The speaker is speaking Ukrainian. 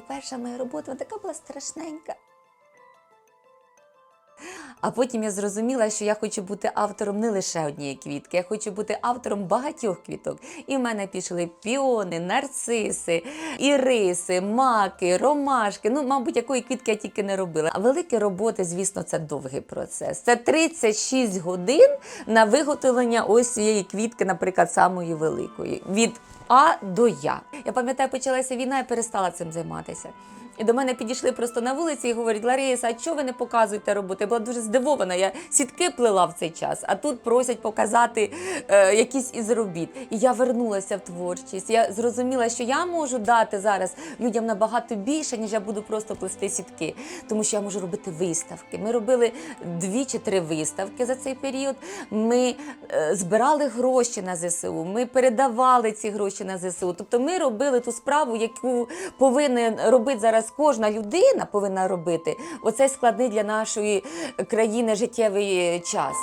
І перша моя робота вона така була страшненька. А потім я зрозуміла, що я хочу бути автором не лише однієї квітки, я хочу бути автором багатьох квіток. І в мене пішли піони, нарциси, іриси, маки, ромашки. Ну, мабуть, якої квітки я тільки не робила. А великі роботи, звісно, це довгий процес. Це 36 годин на виготовлення ось цієї квітки, наприклад, самої великої. Від А до Я. Я пам'ятаю, почалася війна, я перестала цим займатися. І до мене підійшли просто на вулиці і говорять, Лариса, а чого ви не показуєте роботи? Я була дуже здивована. Я сітки плела в цей час, а тут просять показати е, якісь із робіт. І я вернулася в творчість. Я зрозуміла, що я можу дати зараз людям набагато більше, ніж я буду просто плести сітки, тому що я можу робити виставки. Ми робили дві чи три виставки за цей період. Ми е, збирали гроші на ЗСУ, ми передавали ці гроші на ЗСУ. Тобто ми робили ту справу, яку повинна робити зараз кожна людина, повинна робити оцей складний для нашої країни життєвий час.